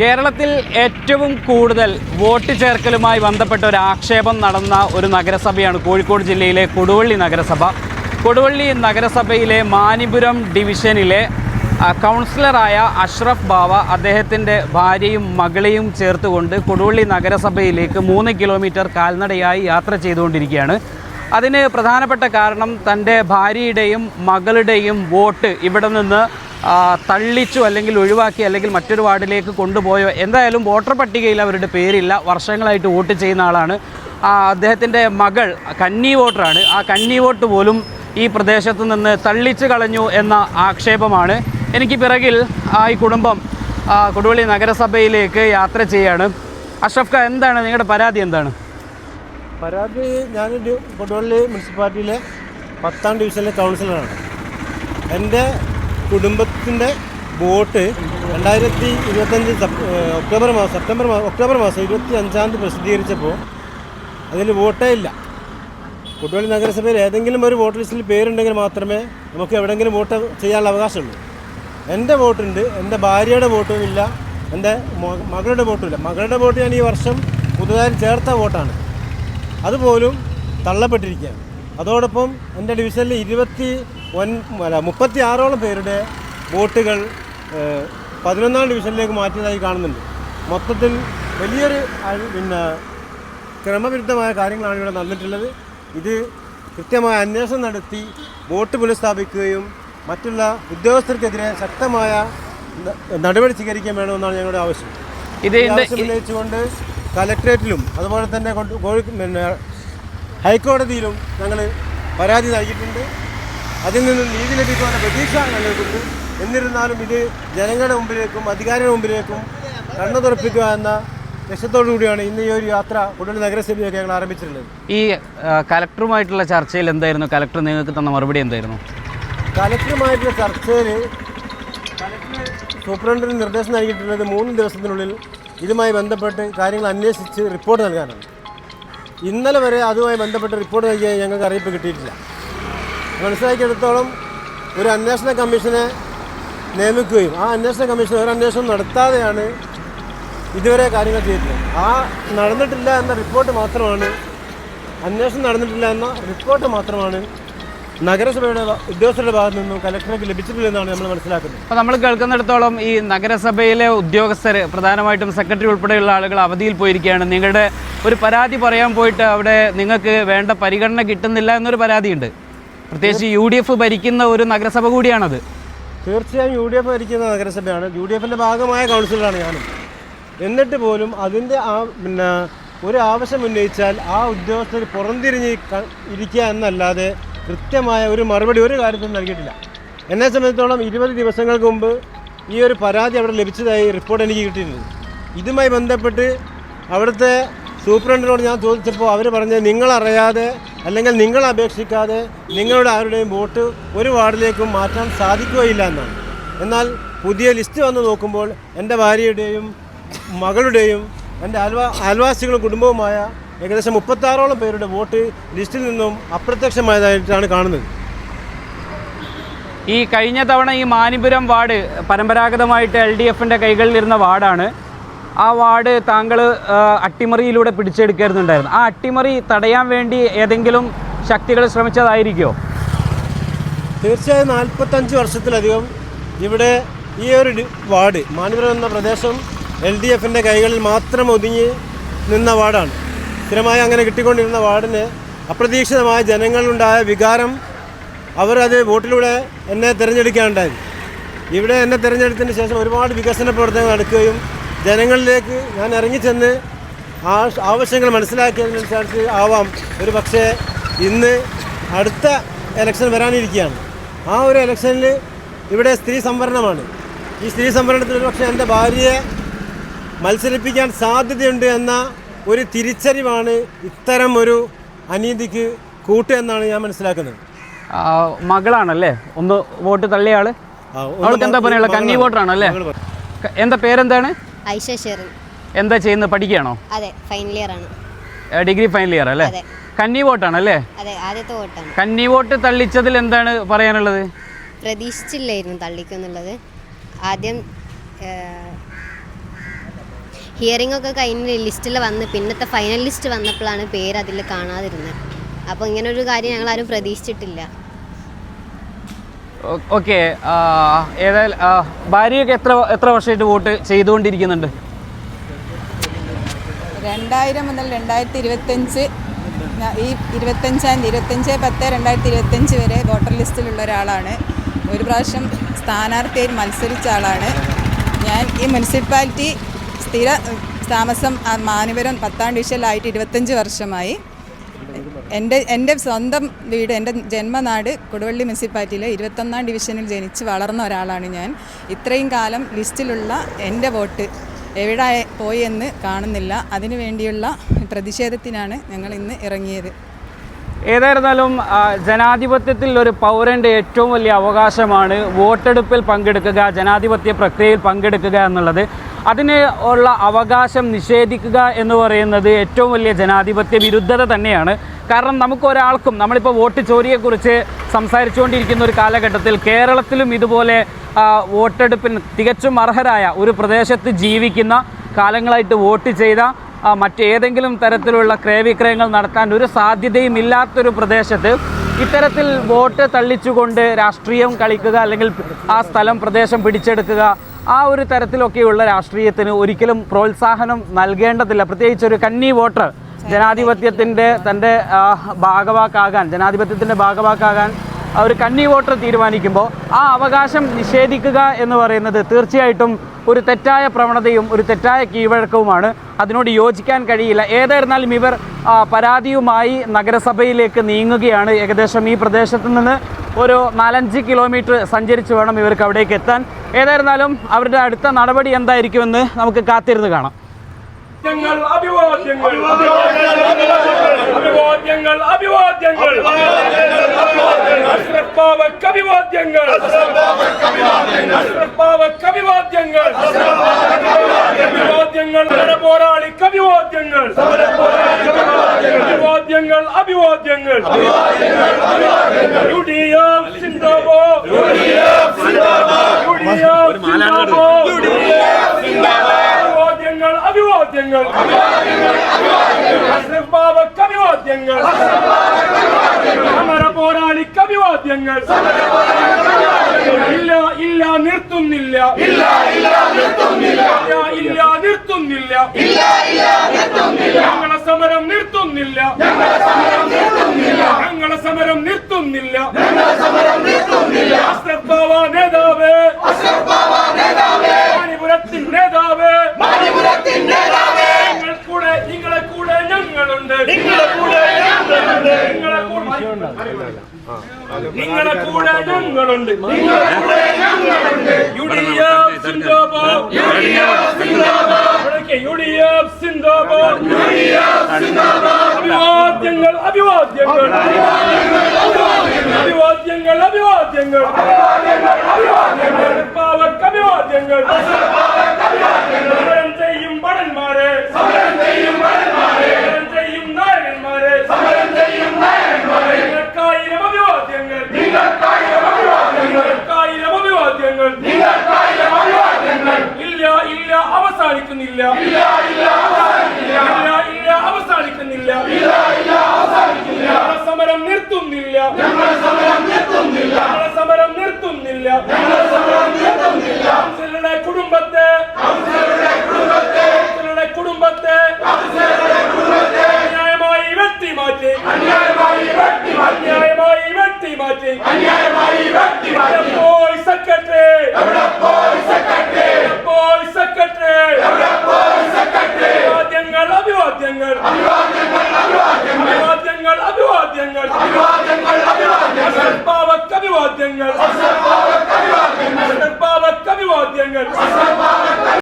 കേരളത്തിൽ ഏറ്റവും കൂടുതൽ വോട്ട് ചേർക്കലുമായി ബന്ധപ്പെട്ട ഒരു ആക്ഷേപം നടന്ന ഒരു നഗരസഭയാണ് കോഴിക്കോട് ജില്ലയിലെ കൊടുവള്ളി നഗരസഭ. കൊടുവള്ളി നഗരസഭയിലെ മാനിപുരം ഡിവിഷനിലെ കൗൺസിലറായ അഷ്റഫ് ബാവ അദ്ദേഹത്തിന്റെ ഭാര്യയും മകളെയും ചേർത്തുകൊണ്ട് കൊടുവള്ളി നഗരസഭയിലേക്ക് മൂന്ന് കിലോമീറ്റർ കാൽനടയായി യാത്ര ചെയ്തുകൊണ്ടിരിക്കുകയാണ്. അതിന് പ്രധാനപ്പെട്ട കാരണം തന്റെ ഭാര്യയുടെയും മകളുടെയും വോട്ട് ഇവിടെ നിന്ന് തള്ളിച്ചു അല്ലെങ്കിൽ ഒഴിവാക്കി അല്ലെങ്കിൽ മറ്റൊരു വാർഡിലേക്ക് കൊണ്ടുപോയോ? എന്തായാലും വോട്ടർ പട്ടികയിൽ അവരുടെ പേരില്ല. വർഷങ്ങളായിട്ട് വോട്ട് ചെയ്യുന്ന ആളാണ്. അദ്ദേഹത്തിന്റെ മകൾ കന്നി വോട്ടറാണ്. ആ കന്നി വോട്ട് പോലും ഈ പ്രദേശത്ത് നിന്ന് തള്ളിച്ചു കളഞ്ഞു എന്ന ആക്ഷേപമാണ്. എനിക്ക് പിറകിൽ ഈ കുടുംബം കൊടുവള്ളി നഗരസഭയിലേക്ക് യാത്ര ചെയ്യാണ്. അഷ്റഫ് ഖാ എന്താണ് നിങ്ങളുടെ പരാതി എന്താണ്? പരാതി ഞാനൊരു കൊടുവള്ളി മുനിസിപ്പാലിറ്റിയിലെ പത്താം ഡിവിഷനിലെ കൗൺസിലറാണ്. എന്റെ കുടുംബത്തിന്റെ ബോട്ട് രണ്ടായിരത്തി ഇരുപത്തഞ്ച് ഒക്ടോബർ മാസം സെപ്റ്റംബർ മാസം ഒക്ടോബർ മാസം ഇരുപത്തി അഞ്ചാം തീയതി പ്രസിദ്ധീകരിച്ചപ്പോൾ അതിൽ വോട്ടേ ഇല്ല. കൊടുവള്ളി നഗരസഭയിൽ ഏതെങ്കിലും ഒരു വോട്ട് ലിസ്റ്റിൽ പേരുണ്ടെങ്കിൽ മാത്രമേ നമുക്ക് എവിടെയെങ്കിലും വോട്ട് ചെയ്യാനുള്ള അവകാശമുള്ളൂ. എന്റെ വോട്ടുണ്ട് എന്റെ ഭാര്യയുടെ വോട്ടും ഇല്ല എന്റെ മകളുടെ വോട്ടും ഇല്ല. മകളുടെ വോട്ട് ഞാൻ ഈ വർഷം പുതുതായി ചേർത്ത വോട്ടാണ്. അതുപോലും തള്ളപ്പെട്ടിരിക്കുകയാണ്. അതോടൊപ്പം എന്റെ ഡിവിഷനിൽ ഇരുപത്തി ഒൻ മുപ്പത്തി ആറോളം പേരുടെ വോട്ടുകൾ പതിനൊന്നാം ഡിവിഷനിലേക്ക് മാറ്റിയതായി കാണുന്നുണ്ട്. മൊത്തത്തിൽ വലിയൊരു പിന്നെ ക്രമവിരുദ്ധമായ കാര്യങ്ങളാണ് ഇവിടെ നടന്നിട്ടുള്ളത്. ഇത് കൃത്യമായ അന്വേഷണം നടത്തി വോട്ട് പുനഃസ്ഥാപിക്കുകയും മറ്റുള്ള ഉദ്യോഗസ്ഥർക്കെതിരെ ശക്തമായ നടപടി സ്വീകരിക്കാൻ വേണമെന്നാണ് ഞങ്ങളുടെ ആവശ്യം. ഇത് ഉന്നയിച്ചുകൊണ്ട് കലക്ട്രേറ്റിലും അതുപോലെ തന്നെ കോഴി പിന്നെ ഹൈക്കോടതിയിലും ഞങ്ങൾ പരാതി നൽകിയിട്ടുണ്ട്. അതിൽ നിന്നും നീതി ലഭിക്കുവാനുള്ള പ്രതീക്ഷ ഞങ്ങൾക്കുണ്ട് എന്നിരുന്നാലും ഇത് ജനങ്ങളുടെ മുമ്പിലേക്കും അധികാരികളുടെ മുമ്പിലേക്കും കണ്ണു തുറപ്പിക്കുക എന്ന ലക്ഷ്യത്തോടുകൂടിയാണ് ഇന്ന് ഈ ഒരു യാത്ര കൊടുവള്ളി നഗരസഭയൊക്കെ ഞങ്ങൾ ആരംഭിച്ചിട്ടുള്ളത്. ഈ കലക്ടറുമായിട്ടുള്ള ചർച്ചയിൽ എന്തായിരുന്നു? കലക്ടർ നിങ്ങൾക്ക് തന്ന മറുപടി എന്തായിരുന്നു? കലക്ടറുമായിട്ടുള്ള ചർച്ചയിൽ കലക്ടർ സൂപ്രണ്ടിന് നിർദ്ദേശം നൽകിയിട്ടുള്ളത് മൂന്ന് ദിവസത്തിനുള്ളിൽ ഇതുമായി ബന്ധപ്പെട്ട് കാര്യങ്ങൾ അന്വേഷിച്ച് റിപ്പോർട്ട് നൽകാനാണ്. ഇന്നലെ വരെ അതുമായി ബന്ധപ്പെട്ട് റിപ്പോർട്ട് നൽകിയാൽ ഞങ്ങൾക്ക് അറിയിപ്പ് കിട്ടിയിട്ടില്ല. മനസ്സിലാക്കിയെടുത്തോളം ഒരു അന്വേഷണ കമ്മീഷനെ നിയമിക്കുകയും ആ അന്വേഷണ കമ്മീഷൻ ഒരു അന്വേഷണം നടത്താതെയാണ് ഇതുവരെ കാര്യങ്ങൾ ചെയ്തിട്ടുള്ളത്. ആ നടന്നിട്ടില്ല എന്ന റിപ്പോർട്ട് മാത്രമാണ് അന്വേഷണം നടന്നിട്ടില്ല എന്ന റിപ്പോർട്ട് മാത്രമാണ് നഗരസഭയുടെ ഉദ്യോഗസ്ഥരുടെ ഭാഗത്തു നിന്നും കലക്ടർക്ക് ലഭിച്ചിട്ടില്ലെന്നാണ് നമ്മൾ മനസ്സിലാക്കുന്നത്. അപ്പോൾ നമ്മൾ കേൾക്കുന്നിടത്തോളം ഈ നഗരസഭയിലെ ഉദ്യോഗസ്ഥർ പ്രധാനമായിട്ടും സെക്രട്ടറി ഉൾപ്പെടെയുള്ള ആളുകൾ അവധിയിൽ പോയിരിക്കുകയാണ്. നിങ്ങളുടെ ഒരു പരാതി പറയാൻ പോയിട്ട് അവിടെ നിങ്ങൾക്ക് വേണ്ട പരിഗണന കിട്ടുന്നില്ല എന്നൊരു പരാതിയുണ്ട്. പ്രത്യേകിച്ച് യു ഡി എഫ് ഭരിക്കുന്ന ഒരു നഗരസഭ കൂടിയാണത്. തീർച്ചയായും യു ഡി എഫ് ഭരിക്കുന്ന നഗരസഭയാണ്. യു ഡി എഫിന്റെ ഭാഗമായ കൗൺസിലറാണ് ഞാനും. എന്നിട്ട് പോലും അതിന്റെ ആ പിന്നെ ഒരു ആവശ്യം ഉന്നയിച്ചാൽ ആ ഉദ്യോഗസ്ഥർ പുറംതിരിഞ്ഞ് ഇരിക്കുക എന്നല്ലാതെ കൃത്യമായ ഒരു മറുപടി ഒരു കാര്യത്തിനും നൽകിയിട്ടില്ല. എന്നെ സംബന്ധിച്ചോളം ഇരുപത് ദിവസങ്ങൾക്ക് മുമ്പ് ഈ ഒരു പരാതി അവിടെ ലഭിച്ചതായി റിപ്പോർട്ട് എനിക്ക് കിട്ടിയിട്ടുണ്ട്. ഇതുമായി ബന്ധപ്പെട്ട് അവിടുത്തെ സൂപ്രണ്ടിനോട് ഞാൻ ചോദിച്ചപ്പോൾ അവർ പറഞ്ഞത് നിങ്ങളറിയാതെ അല്ലെങ്കിൽ നിങ്ങൾ അപേക്ഷിക്കാതെ നിങ്ങളുടെ ആരുടെയും വോട്ട് ഒരു വാർഡിലേക്കും മാറ്റാൻ സാധിക്കുകയില്ല എന്നാണ്. എന്നാൽ പുതിയ ലിസ്റ്റ് വന്ന് നോക്കുമ്പോൾ എന്റെ ഭാര്യയുടെയും മകളുടെയും എന്റെ അയൽവാ അയൽവാസികളും കുടുംബവുമായ ഏകദേശം മുപ്പത്താറോളം പേരുടെ വോട്ട് ലിസ്റ്റിൽ നിന്നും അപ്രത്യക്ഷമായതായിട്ടാണ് കാണുന്നത്. ഈ കഴിഞ്ഞ തവണ ഈ മാനിപുരം വാർഡ് പരമ്പരാഗതമായിട്ട് എൽ ഡി എഫിന്റെ കൈകളിലിരുന്ന വാർഡാണ്. ആ വാർഡ് താങ്കൾ അട്ടിമറിയിലൂടെ പിടിച്ചെടുക്കരുന്നുണ്ടായിരുന്നു ആ അട്ടിമറി തടയാൻ വേണ്ടി ഏതെങ്കിലും ശക്തികൾ ശ്രമിച്ചതായിരിക്കുമോ തീർച്ചയായും നാൽപ്പത്തഞ്ച് വർഷത്തിലധികം ഇവിടെ ഈ ഒരു വാർഡ് മാനിപുരം എന്ന പ്രദേശം എൽ ഡി എഫിന്റെ കൈകളിൽ മാത്രം ഒതുങ്ങി നിന്ന വാർഡാണ്. സ്ഥിരമായി അങ്ങനെ കിട്ടിക്കൊണ്ടിരുന്ന വാർഡിന് അപ്രതീക്ഷിതമായ ജനങ്ങളുണ്ടായ വികാരം അവരത് വോട്ടിലൂടെ എന്നെ തിരഞ്ഞെടുക്കാനുണ്ടായി ഇവിടെ എന്നെ തിരഞ്ഞെടുത്തതിന് ശേഷം ഒരുപാട് വികസന പ്രവർത്തനങ്ങൾ നടക്കുകയും ജനങ്ങളിലേക്ക് ഞാൻ ഇറങ്ങിച്ചെന്ന് ആ ആവശ്യങ്ങൾ മനസ്സിലാക്കിയതിനനുസരിച്ച് ആവാം. ഒരു പക്ഷേ ഇന്ന് അടുത്ത ഇലക്ഷൻ വരാനിരിക്കുകയാണ്. ആ ഒരു ഇലക്ഷനിൽ ഇവിടെ സ്ത്രീ സംവരണമാണ്. ഈ സ്ത്രീ സംവരണത്തിൽ ഒരു പക്ഷേ എന്റെ ഭാര്യയെ മത്സരിപ്പിക്കാൻ സാധ്യതയുണ്ട് എന്ന ഒരു തിരിച്ചറിവാണ് ഇത്തരം ഒരു അനീതിക്ക് കൂട്ട് എന്നാണ് ഞാൻ മനസ്സിലാക്കുന്നത്. മകളാണല്ലേ? ഒന്ന് വോട്ട് തള്ളിയ ആൾ? അവൾക്ക് എന്താ പറയുക? കന്നി വോട്ടറാണല്ലേ? എന്താ പേരെന്താണ്? ഐഷ ഷെറിൻ. എന്താ ചെയ്യുന്നത്? പഠിക്കുകയാണോ? അതെ ഫൈനൽ ഇയർ ആണ്. ഡിഗ്രി ഫൈനൽ ഇയർ അല്ലേ? അതെ. കന്നി വോട്ടാണല്ലേ അതെ ആദ്യത്തെ വോട്ടാണ്. കന്നി വോട്ട് തള്ളിച്ചതിൽ എന്താണ് പറയാനുള്ളത്? പ്രതീക്ഷിച്ചില്ലായിരുന്നു തള്ളിക്കുന്നുള്ളത് ആദ്യം ഹിയറിംഗ് ഒക്കെ കഴിഞ്ഞ് ലിസ്റ്റിൽ വന്ന് പിന്നത്തെ ഫൈനൽ ലിസ്റ്റ് വന്നപ്പോഴാണ് പേര് അതിൽ കാണാതിരുന്നത്. അപ്പോൾ ഇങ്ങനെ ഒരു കാര്യം ഞങ്ങൾ ആരും പ്രതീക്ഷിച്ചിട്ടില്ല. ഓക്കെ ഏതായാലും ഭാര്യയൊക്കെ എത്ര എത്ര വർഷമായിട്ട് വോട്ട് ചെയ്തുകൊണ്ടിരിക്കുന്നുണ്ട്? രണ്ടായിരം മുതൽ രണ്ടായിരത്തി ഇരുപത്തഞ്ച് ഈ ഇരുപത്തഞ്ചാം ഇരുപത്തഞ്ച് പത്ത് രണ്ടായിരത്തി ഇരുപത്തഞ്ച് വരെ വോട്ടർ ലിസ്റ്റിലുള്ള ഒരാളാണ്. ഒരു പ്രാവശ്യം സ്ഥാനാർത്ഥിയായി മത്സരിച്ച ആളാണ്. ഞാൻ ഈ മുനിസിപ്പാലിറ്റി സ്ഥിര താമസം മാനവരം പത്താം ഡിവിഷനിലായിട്ട് ഇരുപത്തഞ്ച് വർഷമായി. എന്റെ എന്റെ സ്വന്തം വീട് എന്റെ ജന്മനാട് കൊടുവള്ളി മുനിസിപ്പാലിറ്റിയിലെ ഇരുപത്തൊന്നാം ഡിവിഷനിൽ ജനിച്ച് വളർന്ന ഒരാളാണ് ഞാൻ. ഇത്രയും കാലം ലിസ്റ്റിലുള്ള എന്റെ വോട്ട് എവിടെ പോയി എന്ന് കാണുന്നില്ല. അതിനു വേണ്ടിയുള്ള പ്രതിഷേധത്തിനാണ് ഞങ്ങൾ ഇന്ന് ഇറങ്ങിയത്. ഏതായിരുന്നാലും ജനാധിപത്യത്തിൽ ഒരു പൗരന്റെ ഏറ്റവും വലിയ അവകാശമാണ് വോട്ടെടുപ്പിൽ പങ്കെടുക്കുക ജനാധിപത്യ പ്രക്രിയയിൽ പങ്കെടുക്കുക എന്നുള്ളത്. അതിന് ഉള്ള അവകാശം നിഷേധിക്കുക എന്ന് പറയുന്നത് ഏറ്റവും വലിയ ജനാധിപത്യ വിരുദ്ധത തന്നെയാണ്. കാരണം നമുക്ക് ഒരാൾക്കും നമ്മളിപ്പോൾ വോട്ട് ചോരിയെക്കുറിച്ച് സംസാരിച്ചുകൊണ്ടിരിക്കുന്ന ഒരു കാലഘട്ടത്തിൽ കേരളത്തിലും ഇതുപോലെ വോട്ടെടുപ്പിന് തികച്ചും അർഹരായ ഒരു പ്രദേശത്ത് ജീവിക്കുന്ന കാലങ്ങളായിട്ട് വോട്ട് ചെയ്ത മറ്റേതെങ്കിലും തരത്തിലുള്ള ക്രയവിക്രയങ്ങൾ നടത്താൻ ഒരു സാധ്യതയും ഇല്ലാത്തൊരു പ്രദേശത്ത് ഇത്തരത്തിൽ വോട്ട് തള്ളിച്ചുകൊണ്ട് രാഷ്ട്രീയം കളിക്കുക അല്ലെങ്കിൽ ആ സ്ഥലം പ്രദേശം പിടിച്ചെടുക്കുക ആ ഒരു തരത്തിലൊക്കെയുള്ള രാഷ്ട്രീയത്തിന് ഒരിക്കലും പ്രോത്സാഹനം നൽകേണ്ടതില്ല. പ്രത്യേകിച്ച് ഒരു കന്നി വോട്ടർ ജനാധിപത്യത്തിന്റെ തന്റെ ഭാഗവാക്കാകാൻ ജനാധിപത്യത്തിന്റെ ഭാഗവാക്കാകാൻ ഒരു കന്നി വോട്ടർ തീരുമാനിക്കുമ്പോൾ ആ അവകാശം നിഷേധിക്കുക എന്ന് പറയുന്നത് തീർച്ചയായിട്ടും ഒരു തെറ്റായ പ്രവണതയും ഒരു തെറ്റായ കീഴ്വഴക്കവുമാണ്. അതിനോട് യോജിക്കാൻ കഴിയില്ല. ഏതായിരുന്നാലും ഇവർ പരാതിയുമായി നഗരസഭയിലേക്ക് നീങ്ങുകയാണ്. ഏകദേശം ഈ പ്രദേശത്ത് നിന്ന് ഒരു നാലഞ്ച് കിലോമീറ്റർ സഞ്ചരിച്ച് വേണം ഇവർക്ക് അവിടേക്ക് എത്താൻ. ഏതായിരുന്നാലും അവരുടെ അടുത്ത നടപടി എന്തായിരിക്കുമെന്ന് നമുക്ക് കാത്തിരുന്ന് കാണാം. ഞങ്ങൾ അഭിവാദ്യങ്ങൾ. അഭിവാദ്യങ്ങൾ അഭിവാദ്യങ്ങൾ. അഷ്റഫ് ബാബക്ക് അഭിവാദ്യങ്ങൾ. അഷ്റഫ് ബാബക്ക് അഭിവാദ്യങ്ങൾ. അഭിവാദ്യങ്ങൾ പോരാളിക്ക് അഭിവാദ്യങ്ങൾ. അഭിവാദ്യങ്ങൾ അഭിവാദ്യങ്ങൾ യു ഡി എഫ് സിന്ദാബാദ് യു ഡി എഫ് അഭിവാദ്യങ്ങൾ അഭിവാദ്യങ്ങൾ അഷ്റഫ് സമര പോരാളിക്ക് അഭിവാദ്യങ്ങൾ ഇല്ല ഇല്ല നിർത്തുന്നില്ല ഇല്ല ഇല്ല നിർത്തുന്നില്ല ഞങ്ങളെ സമരം നിർത്തുന്നില്ല ഞങ്ങളെ സമരം നിർത്തുന്നില്ല അഷ്റഫ് ബാബ നേതാവ് മണിപുരത്തിൻ നേതാവ് മണിപുരത്തിൻ നേതാവ് നിങ്ങൾ കൂടെ നിങ്ങളെ കൂടെ ഞങ്ങളുണ്ട് നിങ്ങളെ കൂടെ ഞങ്ങളുണ്ട് നിങ്ങളെ കൂടെ നിങ്ങളെ കൂടെ ഞങ്ങളുണ്ട്. യു ഡി എഫ് സിന്ദാബാദ്. യു ഡി എഫ് സിന്ദാബാദ്. അഭിവാദ്യങ്ങൾ അഭിവാദ്യങ്ങൾ. അഭിവാദ്യങ്ങൾ അഭിവാദ്യങ്ങൾ. പാവക്ക് അഭിവാദ്യങ്ങൾ. ചെയ്യും ഭടന്മാരെ